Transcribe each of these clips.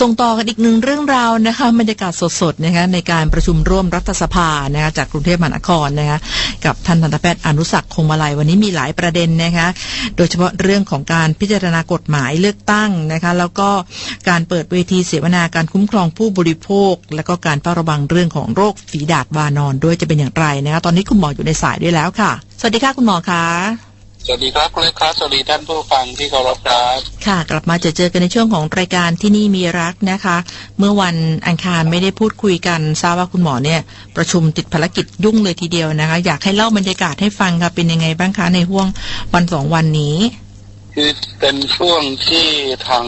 ส่งต่อกันอีกหนึ่งเรื่องราวนะคะบรรยากาศสดๆนะคะในการประชุมร่วมรัฐสภานะคะจากกรุงเทพมหานครนะคะกับท่านทันตแพทย์อนุสักคงมาลัยวันนี้มีหลายประเด็นนะคะโดยเฉพาะเรื่องของการพิจารณากฎหมายเลือกตั้งนะคะแล้วก็การเปิดเวทีเสวนาการคุ้มครองผู้บริโภค แล้วก็การเฝ้าระวังเรื่องของโรคฝีดาดวานอนด้วยจะเป็นอย่างไรนะคะตอนนี้คุณหมออยู่ในสายด้วยแล้วค่ะ สวัสดีค่ะคุณหมอคะ สวัสดีครับคุณเล็กครับสวัสดีท่านผู้ฟังที่เคารพครับค่ะ กลับมาเจอเจอกันในช่วงของรายการที่นี่มีรักนะคะ เมื่อวันอังคารไม่ได้พูดคุยกันทราบว่าคุณหมอเนี่ย ประชุมติดภารกิจยุ่งเลยทีเดียวนะคะ อยากให้เล่าบรรยากาศให้ฟังค่ะเป็นยังไงบ้างคะในห่วงวันสองวันนี้ คือเป็นช่วงที่ทาง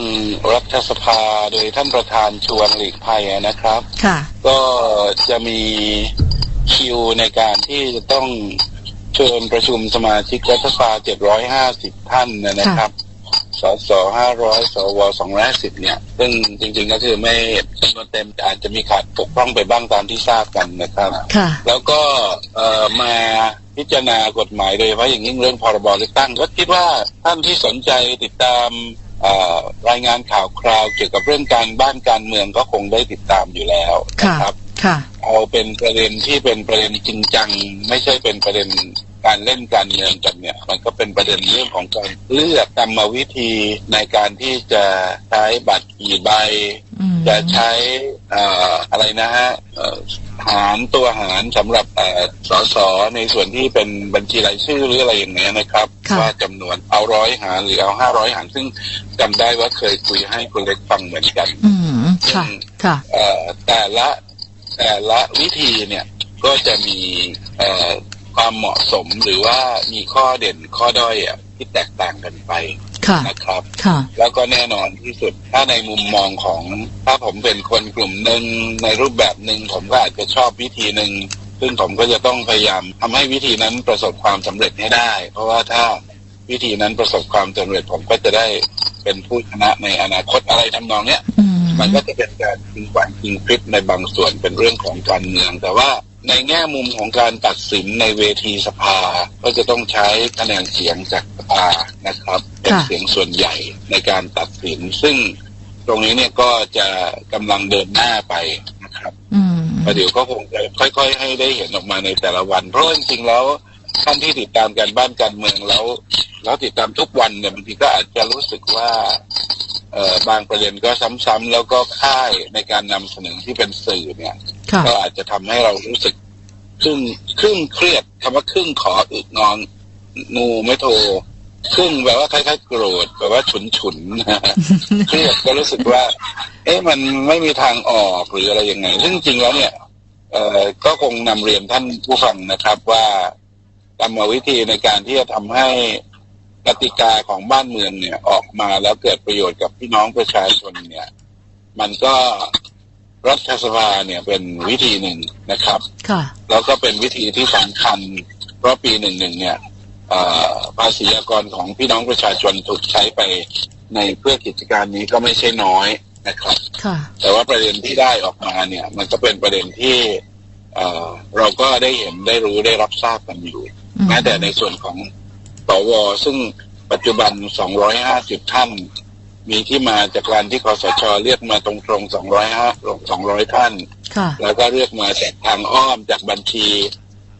รัฐสภาโดยท่านประธานชวนหลีกภัยนะครับ ค่ะ ก็จะมีคิวในการที่จะต้อง เชิญประชุมสมาชิกรัฐสภา750 ท่านนะครับสส500สว210เนี่ย ซึ่งจริงๆก็คือไม่จำนวนเต็มแต่อาจจะมีขาดตกพร่องไปบ้างตามที่ทราบกันนะครับค่ะแล้วก็เอ่อมาพิจารณากฎหมายโดยเฉพาะอย่างยิ่งเรื่องพรบเลือกตั้งก็คิดว่าท่านที่สนใจติดตามเอ่อรายงานข่าวคราวเกี่ยวกับเรื่องการบ้านการเมืองก็คงได้ติดตามอยู่แล้วนะค่ะครับค่ะเอาเป็นประเด็นที่เป็นประเด็นจริงจัง ไม่ใช่เป็นประเด็น การเล่นการเมืองกันเนี่ย มันก็เป็นประเด็นเรื่องของการเลือกกรรมวิธีในการที่จะใช้บัตรกี่ใบอืมจะใช้เอ่ออะไรนะฮะเอ่อหารตัวหารสำหรับเอ่อสสในส่วนที่เป็นบัญชีรายชื่อหรืออะไรอย่างเงี้ยนะครับค่ะว่าจำนวนเอาร้อยหารหรือเอาห้าร้อยหารซึ่งจำได้ว่าเคยคุยให้คุณเล็กฟังเหมือนกัน อืมค่ะค่ะเอ่อแต่ละแต่ละวิธีเนี่ยก็จะมีเอ่อ ความเหมาะสมหรือว่ามีข้อเด่นข้อด้อยอะที่แตกต่างกันไปค่ะนะครับค่ะแล้วก็แน่นอนที่สุดถ้าในมุมมองของ ถ้าผมเป็นคนกลุ่มหนึ่งในรูปแบบหนึ่งผมก็อาจจะชอบวิธีหนึ่งซึ่งผมก็จะต้องพยายามทำให้วิธีนั้นประสบความสำเร็จให้ได้ เพราะว่าถ้าวิธีนั้นประสบความสำเร็จผมก็จะได้เป็นผู้ชนะในอนาคตอะไรทำนองเนี้ยอืมมันก็จะเป็นการยิงกวางยิงคลิปในบางส่วนเป็นเรื่องของการเมืองแต่ว่า ในแง่มุมของการตัดสินในเวทีสภา ก็จะต้องใช้คะแนนเสียงจากสภานะครับเป็นเสียงส่วนใหญ่ในการตัดสิน ซึ่งตรงนี้เนี่ยก็จะกำลังเดินหน้าไปนะครับอืมประเดี๋ยวก็คงจะค่อย ๆ ให้ได้เห็นออกมาในแต่ละวันเพราะจริงๆแล้วท่านที่ติดตามการบ้านการเมืองแล้ว แล้วติดตามทุกวันเนี่ยบางทีก็อาจจะรู้สึกว่าเอ่อบางประเด็นก็ซ้ำๆแล้วก็ค่ายในการนำเสนอที่เป็นสื่อเนี่ยค่ะ ก็อาจจะทำให้เรารู้สึกครึ่งครึ่งเครียดคำว่าครึ่งขออึกงอนงูไม่โทรครึ่งแบบว่าคล้ายๆโกรธแบบว่าฉุนฉุนเครียดก็รู้สึกว่า เอ๊ะมันไม่มีทางออกหรืออะไรยังไง ซึ่งจริงแล้วเนี่ย เอ่อก็คงนำเรียนท่านผู้ฟังนะครับว่ากรรมวิธีในการที่จะทำให้กติกาของบ้านเมืองเนี่ยออกมาแล้วเกิดประโยชน์กับพี่น้องประชาชนเนี่ย มันก็ รัฐสภาเนี่ยเป็นวิธีหนึ่งนะครับ ค่ะ แล้วก็เป็นวิธีที่สำคัญ เพราะปีหนึ่งหนึ่งเนี่ยเอ่อภาษีอากรของพี่น้องประชาชนถูกใช้ไปในเพื่อกิจการนี้ก็ไม่ใช่น้อยนะครับ ค่ะ แต่ว่าประเด็นที่ได้ออกมาเนี่ย มันก็เป็นประเด็นที่เอ่อเราก็ได้เห็นได้รู้ได้รับทราบกันอยู่ อืม แม้แต่ในส่วนของสวซึ่งปัจจุบัน 250 ท่าน มีที่มาจากการที่คอสชเรียกมาตรงๆ205 200ท่านค่ะแล้วก็เรียกมาจากทางอ้อมจากบัญชี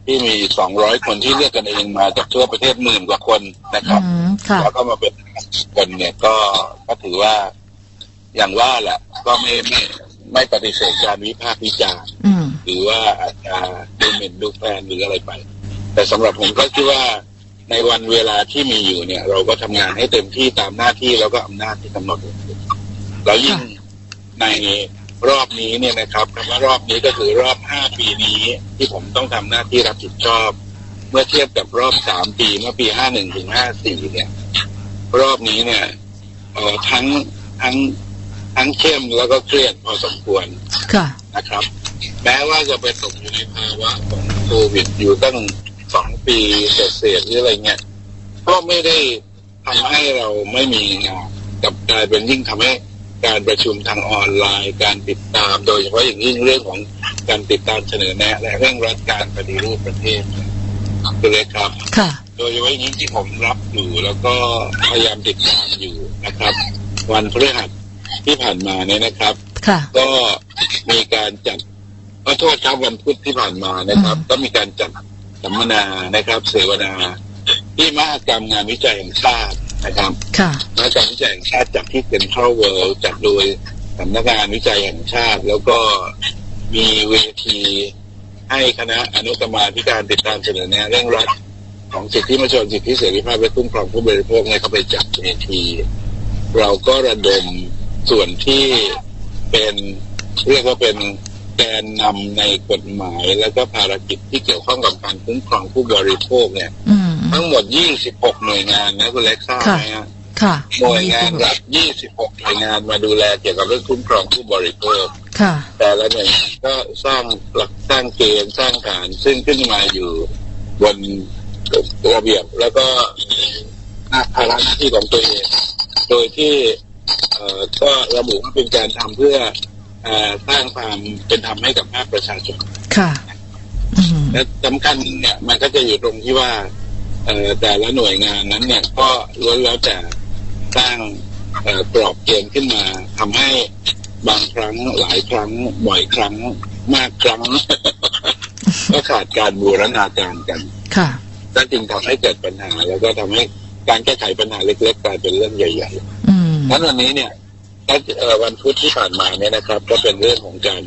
ที่มี200คนที่เรียกกันเองมาจากทั่วประเทศหมื่นกว่าคนนะครับอืมค่ะแล้วก็มาเป็นคนเนี่ยก็ก็ถือว่าอย่างว่าแหละก็ไม่ไม่ไม่ปฏิเสธการวิพากษ์วิจารณ์อืมหรือว่าอาจจะดูหมิ่นดูแคลนหรืออะไรไป แต่สำหรับผมก็คิดว่า ในวันเวลาที่มีอยู่เนี่ย เราก็ทำงานให้เต็มที่ตามหน้าที่แล้วก็อำนาจที่กำหนดแล้วยิ่งในรอบนี้เนี่ยนะครับคำว่ารอบนี้ก็คือรอบห้าปีนี้ที่ผมต้องทำหน้าที่รับผิดชอบ เมื่อเทียบกับรอบสามปีเมื่อปีห้าหนึ่งถึงห้าสี่เนี่ย รอบนี้เนี่ยเอ่อทั้งทั้งทั้งเข้มแล้วก็เครียดพอสมควรค่ะนะครับ แม้ว่าจะไปตกอยู่ในภาวะของโควิดอยู่ตั้ง สองปีเศษๆหรืออะไรเงี้ยก็ไม่ได้ทำให้เราไม่มีงานกลับกลายเป็นยิ่งทำให้การประชุมทางออนไลน์ การติดตามโดยเฉพาะอย่างยิ่งเรื่องของการติดตามเสนอแนะ และเร่งรัดการปฏิรูปประเทศคือเลยครับ ค่ะ โดยเฉพาะอย่างยิ่งที่ผมรับอยู่แล้วก็พยายามติดตามอยู่นะครับ วันพฤหัสที่ผ่านมาเนี่ยนะครับค่ะก็มีการจัดขอโทษครับวันพุธที่ผ่านมานะครับอืมก็มีการจัด สัมมนานะครับ เสวนาที่มหกรรมงานวิจัยแห่งชาตินะครับค่ะมหกรรมวิจัยแห่งชาติจัดที่เซ็นทรัลเวิลด์จัดโดยสำนักงานวิจัยแห่งชาติ แล้วก็มีเวทีให้คณะอนุกรรมาธิการติดตามเสนอแนะเร่งรัดของสิทธิมนุษยชนสิทธิเสรีภาพและคุ้มครองผู้บริโภคเนี่ยเขาไปจัดเวที เราก็ระดมส่วนที่เป็นเรียกว่าเป็น แกนนำในกฎหมายแล้วก็ภารกิจที่เกี่ยวข้องกับการคุ้มครองผู้บริโภคเนี่ยอืมทั้งหมด 26 หน่วยงานนะคุณเล็กทราบไหมฮะค่ะหน่วยงานรัฐ 26 หน่วยงานมาดูแลเกี่ยวกับเรื่องคุ้มครองผู้บริโภคค่ะแต่ละหน่วยงานก็สร้างหลักสร้างเกณฑ์สร้างฐานซึ่งขึ้นมาอยู่บนระเบียบแล้วก็หน้าภาระหน้าที่ของตัวเอง โดยที่เอ่อก็ระบุว่าเป็นการทำเพื่อเอ่อ สร้างความเป็นธรรมให้กับภาคประชาชนค่ะอืมและสำคัญเนี่ย มันก็จะอยู่ตรงที่ว่าเอ่อแต่ละหน่วยงานนั้น เนี่ย ก็ล้วนแล้วแต่สร้างเอ่อกรอบเกณฑ์ขึ้นมาทำให้บางครั้งหลายครั้งบ่อยครั้งมากครั้ง ก็ขาดการบูรณาการกันค่ะนั่นจึงทำให้เกิดปัญหา แล้วก็ทำให้การแก้ไขปัญหาเล็กๆกลายเป็นเรื่องใหญ่อืมๆนั้นวันนี้เนี่ยก็เอ่อ วันพุธที่ผ่านมาเนี่ยนะครับ ก็เป็นเรื่องของการ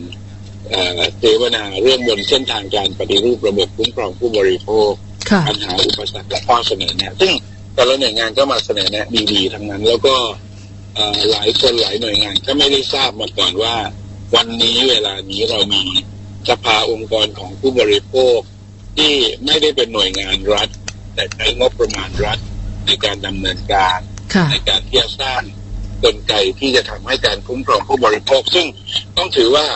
เอ่อเสวนาเรื่องบนเส้นทางการปฏิรูประบบคุ้มครองผู้บริโภคค่ะปัญหาอุปสรรคและข้อเสนอแนะซึ่งแต่ละหน่วยงานก็มาเสนอแนะดีๆทั้งนั้น แล้วก็เอ่อหลายคนหลายหน่วยงานก็ไม่ได้ทราบมาก่อนว่า วันนี้เวลานี้เรามีสภาองค์กรของผู้บริโภค ที่ไม่ได้เป็นหน่วยงานรัฐ แต่ใช้งบประมาณรัฐในการดำเนินการค่ะในการที่จะสร้าง กลไกที่จะทำให้การคุ้มครองผู้บริโภค ซึ่งต้องถือว่า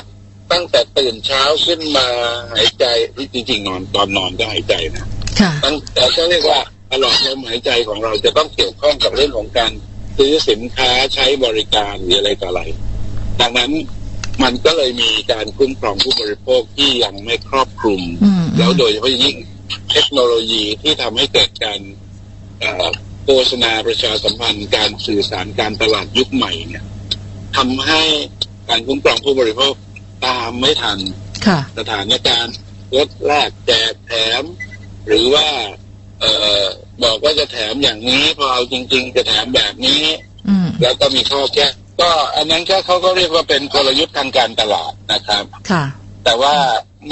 ตั้งแต่ตื่นเช้าขึ้นมาหายใจที่จริงๆนอนตอนนอนก็หายใจนะค่ะตั้งแต่ก็เรียกว่าตลอดลมหายใจของเราจะต้องเกี่ยวข้องกับเรื่องของการซื้อสินค้าใช้บริการหรืออะไรต่ออะไร ดังนั้นมันก็เลยมีการคุ้มครองผู้บริโภคที่ยังไม่ครอบคลุมอืมแล้วโดยเฉพาะอย่างยิ่งเทคโนโลยีที่ทำให้เกิดการเอ่อ โฆษณาประชาสัมพันธ์การสื่อสารการตลาดยุคใหม่เนี่ยทำให้การคุ้มครองผู้บริโภคตามไม่ทันค่ะสถานการณ์ลดแลกแจกแถม หรือว่า เอ่อบอกว่าจะแถมอย่างนี้พอเอาจริง ๆ จะแถมแบบนี้อืมแล้วก็มีข้อแก้ก็อันนั้นก็เขาก็เรียกว่าเป็นกลยุทธ์ทางการตลาดนะครับ ค่ะ แต่ว่า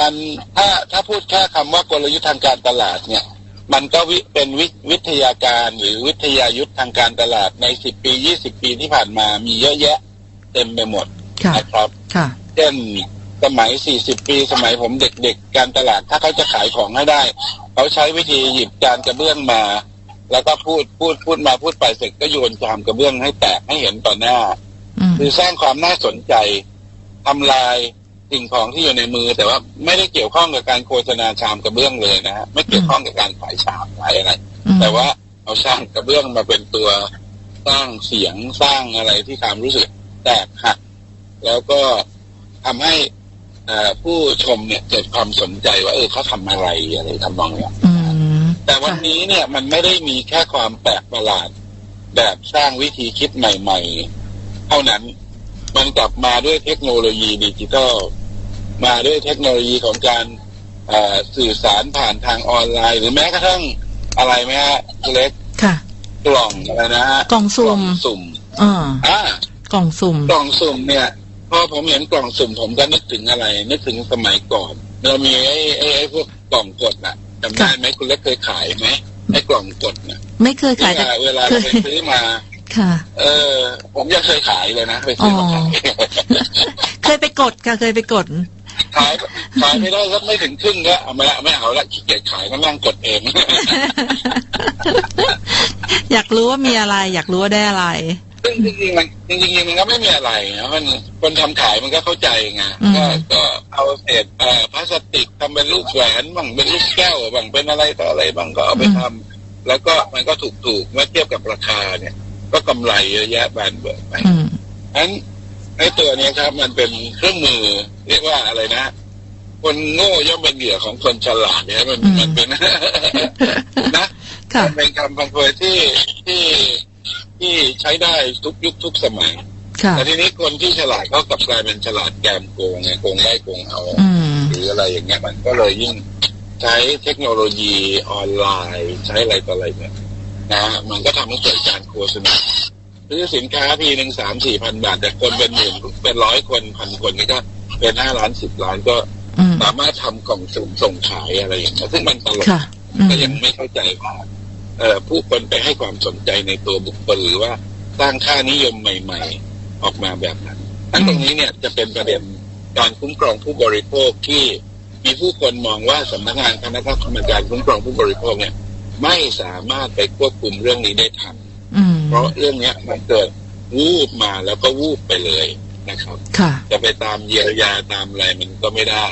มันถ้าถ้าพูดแค่คำว่ากลยุทธ์ทางการตลาดเนี่ย มันก็วิเป็นวิวิทยาการหรือวิทยายุทธ์ทางการตลาดในสิบปียี่สิบปีที่ผ่านมามีเยอะแยะ เต็มไปหมดค่ะนะครับค่ะเช่นสมัย40ปีสมัยผมเด็กๆการตลาดถ้าเขาจะขายของให้ได้ เขาใช้วิธีหยิบจานกระเบื้องมา แล้วก็พูดพูดพูดมาพูดไปเสร็จก็โยนจานกระเบื้องให้แตกให้เห็นต่อหน้าอืมคือสร้างความน่าสนใจทำลาย สิ่งของที่อยู่ในมือ แต่ว่าไม่ได้เกี่ยวข้องกับการโฆษณาชามกระเบื้องเลยนะฮะไม่เกี่ยวข้องกับการขายชามขายอะไรอืมแต่ว่าเอาชามกระเบื้องมาเป็นตัวสร้างเสียงสร้างอะไรที่ความรู้สึกแตกหักแล้วก็ทำให้เอ่อผู้ชมเนี่ยเกิดความสนใจว่าเออเขาทำอะไรอะไรทำนองเนี้ยอืมแต่วันนี้เนี่ยมันไม่ได้มีแค่ความแปลกประหลาด แบบสร้างวิธีคิดใหม่ ๆ เท่านั้น มันกลับมาด้วยเทคโนโลยีดิจิทัลมาด้วยเทคโนโลยีของการเอ่อสื่อสารผ่านทางออนไลน์ หรือแม้กระทั่งอะไรไหมฮะคุณเล็กค่ะกล่องอะไรนะฮะกล่องสุ่มสุ่มอ่าอ่ากล่องสุ่มกล่องสุ่มเนี่ยพอผมเห็นกล่องสุ่มผมก็นึกถึงอะไร นึกถึงสมัยก่อน เรามีไอ้ไอ้ไอ้พวกกล่องกดน่ะจำได้ไหมคุณเล็กเคยขายไหมไอ้กล่องกดน่ะ ไม่เคยขายแต่เวลาเราไปซื้อมา ค่ะ เออ ผมยังเคยขายเลยนะไปซื้อมาขายเคยไปกดค่ะเคยไปกดขายขายไม่ได้สักไม่ถึงครึ่งก็เอาไม่ละไม่เอาละขี้เกียจขายก็นั่งกดเอง อยากรู้ว่ามีอะไร อยากรู้ว่าได้อะไรซึ่งจริงๆมันจริงๆมันก็ไม่มีอะไรนะมันคนทำขายมันก็เข้าใจไงอืมก็ก็เอาเศษเอ่อพลาสติกทำเป็นลูกแหวนบ้างเป็นลูกแก้วบ้างเป็นอะไรต่ออะไรบ้างก็เอาไปทำแล้วก็มันก็ถูกถูกๆเมื่อเทียบกับราคาเนี่ย ก็กำไรเยอะแยะแบนเบิดไปอืมนั้นไอ้ตัวเนี้ยครับ มันเป็นเครื่องมือ เรียกว่าอะไรนะ คนโง่ย่อมเป็นเหยื่อของคนฉลาดเนี่ยมันอืมมันเป็นนะค่ะมันเป็นคำพันเพยที่ที่ที่ใช้ได้ทุกยุคทุกสมัยค่ะแต่ทีนี้คนที่ฉลาดก็กลับกลายเป็นฉลาดแกมโกงไงโกงได้โกงเอาอืมหรืออะไรอย่างเงี้ยมันก็เลยยิ่งใช้เทคโนโลยีออนไลน์ ใช้อะไรต่ออะไรเนี่ย นะฮะมันก็ทำให้เกิดการโฆษณาซื้อสินค้าทีหนึ่งสามสี่พันบาท แต่คนเป็นหมื่นเป็นร้อยคนพันคนนี่ก็เป็นห้าล้านสิบล้านก็อืมสามารถทำกล่องสุ่มส่งขายอะไรอย่างเงี้ยซึ่งมันตลกค่ะอืมก็ยังไม่เข้าใจว่าเอ่อผู้คนไปให้ความสนใจในตัวบุคคลหรือว่าสร้างค่านิยมใหม่ ๆ ออกมาแบบนั้นทั้งตรงนี้เนี่ยจะเป็นประเด็นการคุ้มครองผู้บริโภคที่มีผู้คนมองว่าสำนักงานคณะกรรมการคุ้มครองผู้บริโภคเนี่ย ไม่สามารถไปควบคุมเรื่องนี้ได้ทันอืมเพราะเรื่องเนี้ยมันเกิดวูบมาแล้วก็วูบไปเลยนะครับค่ะจะไปตามเยียวยาตามอะไรมันก็ไม่ได้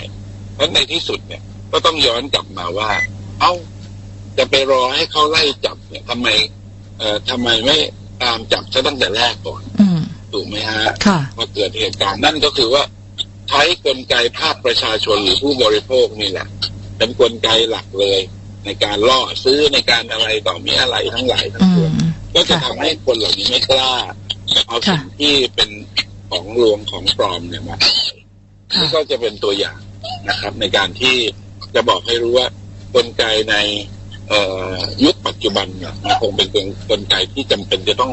เพราะในที่สุดเนี่ย ก็ต้องย้อนกลับมาว่า เอ้า จะไปรอให้เขาไล่จับเนี่ยทำไม เอ่อทำไมไม่ตามจับซะตั้งแต่แรกก่อนอืมถูกไหมฮะค่ะพอเกิดเหตุการณ์นั่นก็คือว่าใช้กลไกภาคประชาชนหรือผู้บริโภคนี่แหละเป็นกลไกหลักเลย ในการล่อซื้อในการอะไรต่อมีอะไรทั้งหลายทั้งอืปวงมก็จะทำให้คนเหล่านี้ไม่กล้าเอาสิ่งที่เป็นของลวงของปลอมเนี่ยมาขายค่ะนี่ก็จะเป็นตัวอย่างนะครับ ในการที่จะบอกให้รู้ว่ากลไกในเอ่อยุคปัจจุบันเนี่ยมันคงเป็นกลไกที่จำเป็นจะต้อง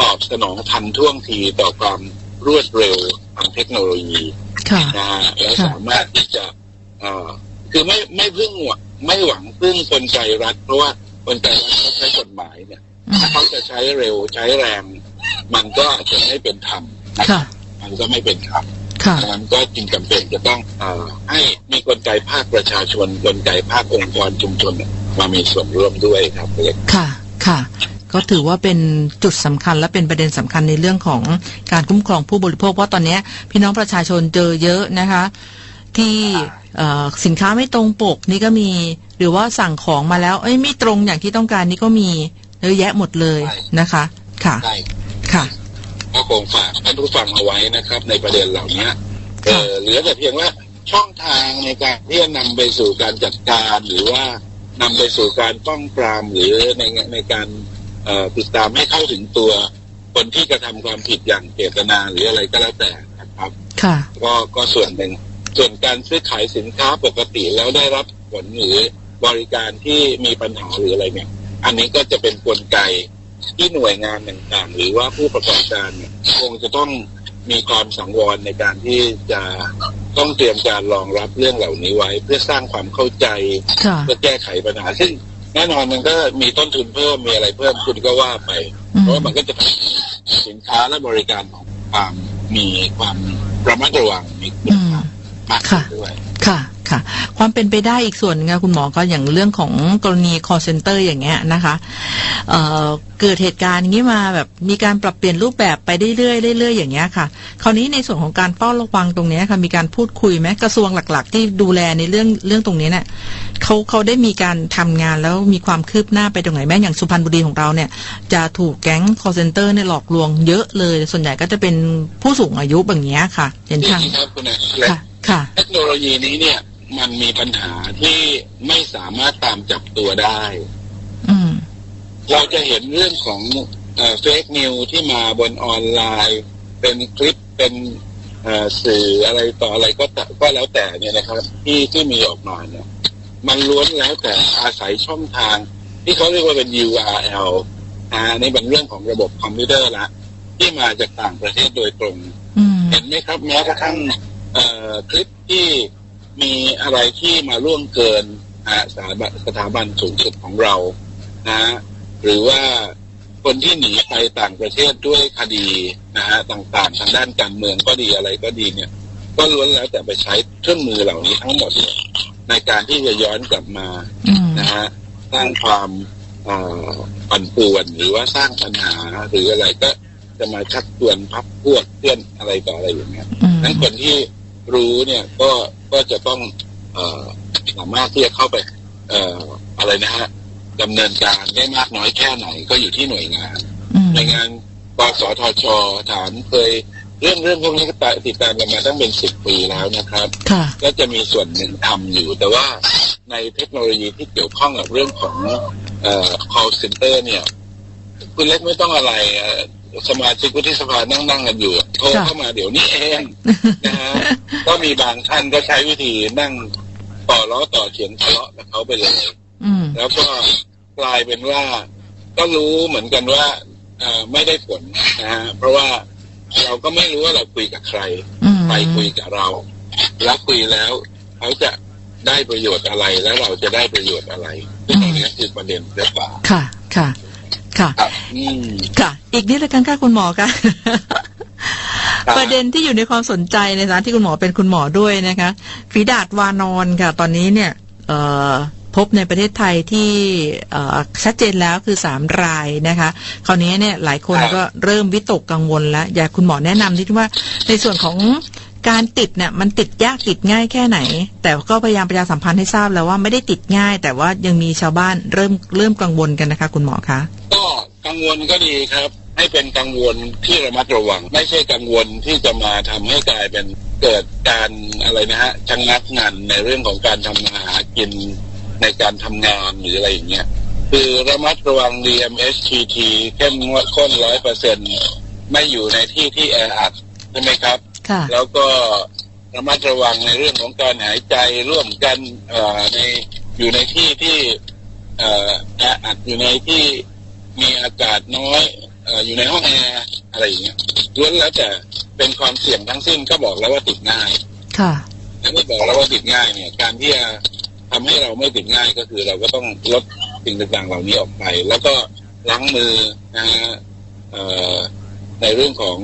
ตอบสนองทันท่วงทีต่อความรวดเร็วทางเทคโนโลยีค่ะนะฮะแล้วค่ะสามารถที่จะเอ่อคือไม่ไม่พึ่งหวง ไม่หวังพึ่งกลไกรัฐเพราะว่ากลไกรัฐเขาใช้กฎหมายเนี่ยอืมถ้าเขาจะใช้เร็วใช้แรง มันก็จะไม่เป็นธรรมนะคค่ะรับมันก็ไม่เป็นธรรมค่ะดังนั้นก็จึงจำเป็นจะต้องเออให้มีกลไกภาคประชาชนกลไกภาคองค์กรชุมชนเนี่ยมามีส่วนร่วมด้วยครับเลยค่ะค่ะก็ถือว่าเป็นจุดสำคัญและเป็นประเด็นสำคัญในเรื่องของการคุ้มครองผู้บริโภคเพราะตอนเนี้ยพี่น้องประชาชนเจอเยอะนะคะ ที่เอ่อ สินค้าไม่ตรงปกนี่ก็มี หรือว่าสั่งของมาแล้ว เอ้ยไม่ตรงอย่างที่ต้องการนี่ก็มีเยอะแยะหมดเลยนะคะ ค่ะใช่ค่ะก็คงฝากท่านผู้ฟังเอาไว้นะครับ ในประเด็นเหล่านี้เออเหลือแต่เพียงว่าช่องทางในการที่จะนำไปสู่การจัดการหรือว่านำไปสู่การป้องปรามหรือในในการเอ่อติดตามให้เข้าถึงตัวคนที่กระทำความผิดอย่างเจตนาหรืออะไรก็แล้วแต่นะครับ ค่ะ ก็ก็ส่วนหนึ่ง ส่วนการซื้อขายสินค้าปกติแล้วได้รับผลหรือบริการที่มีปัญหาหรืออะไรเนี่ย อันนี้ก็จะเป็นกลไกที่หน่วยงานต่างๆ หรือว่าผู้ประกอบการเนี่ยคงจะต้องมีความสังวรในการที่จะต้องเตรียมการรองรับเรื่องเหล่านี้ไว้ เพื่อสร้างความเข้าใจค่ะเพื่อแก้ไขปัญหา ซึ่งแน่นอนมันก็มีต้นทุนเพิ่มมีอะไรเพิ่มคุณก็ว่าไปอืเพมราะว่ามันก็จะทำให้สินค้าและบริการของความมีความระมัดระวังมีคุณอืมภาพ มากขึ้นด้วยค่ะค่ะความเป็นไปได้อีกส่วนหนึงค่ะคุณหมอก็อย่างเรื่องของกรณี call center อย่างเงี้ยนะคะเอ่อเกิดเหตุการณ์อย่างนี้มาแบบมีการปรับเปลี่ยนรูปแบบไปเรื่อยๆเรื่อยๆอย่างเงี้ยค่ะ คราวนี้ในส่วนของการเฝ้าระวังตรงเนี้ยค่ะ มีการพูดคุยไหมกระทรวงหลัก ๆ ที่ดูแลในเรื่องเรื่องตรงนี้เนี่ยเขาเขาได้มีการทำงานแล้วมีความคืบหน้าไปตรงไหนแม้อย่างสุพรรณบุรีของเราเนี่ย จะถูกแก๊ง call center เนี่ยหลอกลวงเยอะเลย ส่วนใหญ่ก็จะเป็นผู้สูงอายุแบบเนี้ยค่ะ เห็นนี่ทางครับคุณอาค่ะค่ะ เทคโนโลยีนี้เนี่ย มันมีปัญหาที่ไม่สามารถตามจับตัวได้อืมเราจะเห็นเรื่องของเฟกนิวที่มาบนออนไลน์ เป็นคลิปเป็นเอ่อสื่ออะไรต่ออะไรก็ตะก็แล้วแต่เนี่ยนะครับ ที่ที่มีออกมาเนี่ย มันล้วนแล้วแต่อาศัยช่องทาง ที่เขาเรียกว่าเป็น URL อ่านี่เป็นเรื่องของระบบคอมพิวเตอร์ละที่มาจากต่างประเทศโดยตรงอืมเห็นไหมครับ แม้กระทั่งเอ่อ คลิปที่มีอะไรที่มาล่วงเกินอ่าสถาบันสถาบันสูงสุดของเรานะฮะหรือว่าคนที่หนีไปต่างประเทศด้วยคดีนะฮะต่างๆ ทางด้านการเมืองก็ดีอะไรก็ดีเนี่ย ก็ล้วนแล้วแต่ไปใช้เครื่องมือเหล่านี้ทั้งหมดเลยในการที่จะย้อนกลับมาอืมนะฮะสร้างความเอ่อปั่นป่วนหรือว่าสร้างปัญหาหรืออะไรก็จะมาชักชวนพักพวกเพื่อนอะไรต่ออะไรอย่างเงี้ยอืมนั้นคนที่ รู้เนี่ยก็ก็จะต้องเออสามารถที่จะเข้าไปเอ่ออะไรนะฮะดำเนินการได้มากน้อยแค่ไหนก็อยู่ที่หน่วยงานอืมหน่วยงานกสทชถามเคยเรื่องเรื่องพวกนี้ก็ติดตามกันมาตั้งเป็นสิบปีแล้วนะครับค่ะก็จะมีส่วนหนึ่งทำอยู่ แต่ว่าในเทคโนโลยีที่เกี่ยวข้องกับเรื่องของเอ่อ call center เนี่ย คุณเล็กไม่ต้องอะไรเอ่อสมาชิกวุฒิสภานั่งนั่งๆกันอยู่ โทรค่ะเข้ามาเดี๋ยวนี้เองนะฮะ ก็มีบางท่านก็ใช้วิธีนั่งต่อล้อต่อเขียนทะเลาะกับเขาไปเลยอืมแล้วก็กลายเป็นว่า ก็รู้เหมือนกันว่าเอ่อไม่ได้ผลนะฮะเพราะว่าเราก็ไม่รู้ว่าเราคุยกับใครอืมใครคุยกับเรา แล้วคุยแล้วเขาจะได้ประโยชน์อะไรแล้วเราจะได้ประโยชน์อะไรซึ่งตรงนี้คือประเด็นหรือเปล่าค่ะ ค่ะ ค่ะครับอืมค่ะ อีกนิดละกันค่ะคุณหมอคะครับ ประเด็นที่อยู่ในความสนใจในฐานะที่คุณหมอเป็นคุณหมอด้วยนะคะฝีดาดวานอนค่ะ ตอนนี้เนี่ยเอ่อพบในประเทศไทยที่เอ่อชัดเจนแล้วคือสามรายนะคะ คราวนี้เนี่ยหลายคนก็เริ่มวิตกกังวลแล้ว อยากคุณหมอแนะนำที่ว่าในส่วนของการติดเนี่ยมันติดยากติดง่ายแค่ไหน แต่ก็พยายามประชาสัมพันธ์ให้ทราบแล้วว่าไม่ได้ติดง่าย แต่ว่ายังมีชาวบ้านเริ่มเริ่มกังวลกันนะคะ คุณหมอคะก็กังวลก็ดีครับ ให้เป็นกังวลที่ระมัดระวัง ไม่ใช่กังวลที่จะมาทำให้กลายเป็นเกิดการอะไรนะฮะชะงงักงานในเรื่องของการทำมาหากินในการทำงานหรืออะไรอย่างเงี้ยคือระมัดระวัง DMHTT เข้มงวดข้นร้อยเปอร์เซ็นไม่อยู่ในที่ที่แออัดใช่ไหมครับค่ะแล้วก็ระมัดระวังในเรื่องของการหายใจร่วมกันเอ่อในอยู่ในที่ที่เอ่อแออัดอยู่ในที่มีอากาศน้อยเอ่ออยู่ในห้องแอร์อะไรอย่างเงี้ยล้วนแล้วแต่เป็นความเสี่ยงทั้งสิ้นก็บอกแล้วว่าติดง่าย ค่ะแล้วเมื่อบอกแล้วว่าติดง่ายเนี่ย การที่จะทำให้เราไม่ติดง่ายก็คือเราก็ต้องลดสิ่งต่างๆเหล่านี้ออกไป แล้วก็ล้างมือนะฮะเอ่อในเรื่องของ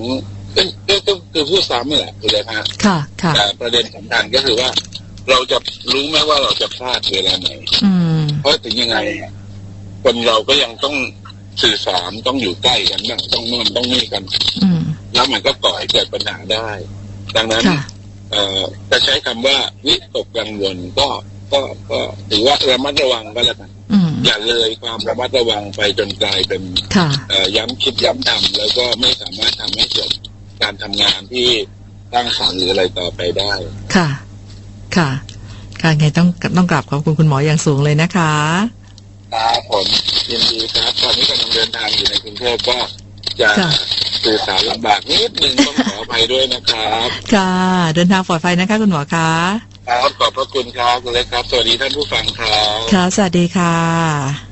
ก็ก็ก็คือพูดซ้ำนี่แหละคือเลยฮะค่ะ ค่ะแต่ประเด็นสำคัญก็คือว่า เราจะรู้ไหมว่าเราจะพลาดเวลาไหนอืมเพราะถึงยังไง คนเราก็ยังต้อง สื่อสารต้องอยู่ใกล้กันบ้างต้องนู่นต้องนี่กัน อืม แล้วมันก็ก่อให้เกิดปัญหาได้ ดังนั้น ค่ะ เอ่อจะใช้คำว่าวิตกกังวลก็ก็ก็ถือว่าระมัดระวังก็แล้วกันอืม อย่าเลยความระมัดระวังไปจนกลายเป็น ค่ะ เอ่อย้ำคิดย้ำทำแล้วก็ไม่สามารถทำให้เกิดการทำงานที่สร้างสรรค์หรืออะไรต่อไปได้ ค่ะ ค่ะ ค่ะไงต้องต้องกราบขอบคุณคุณหมออย่างสูงเลยนะคะ ครับผมยินดีครับ ตอนนี้กำลังเดินทางอยู่ในกรุงเทพก็จะค่ะ สื่อสารลำบากนิดนึงต้องขออภัยด้วยนะครับค่ะ เดินทางปลอดภัยนะคะ คุณหมอคะครับขอบพระคุณครับคุณเล็กครับ สวัสดีท่านผู้ฟังครับ ค่ะ สวัสดีค่ะ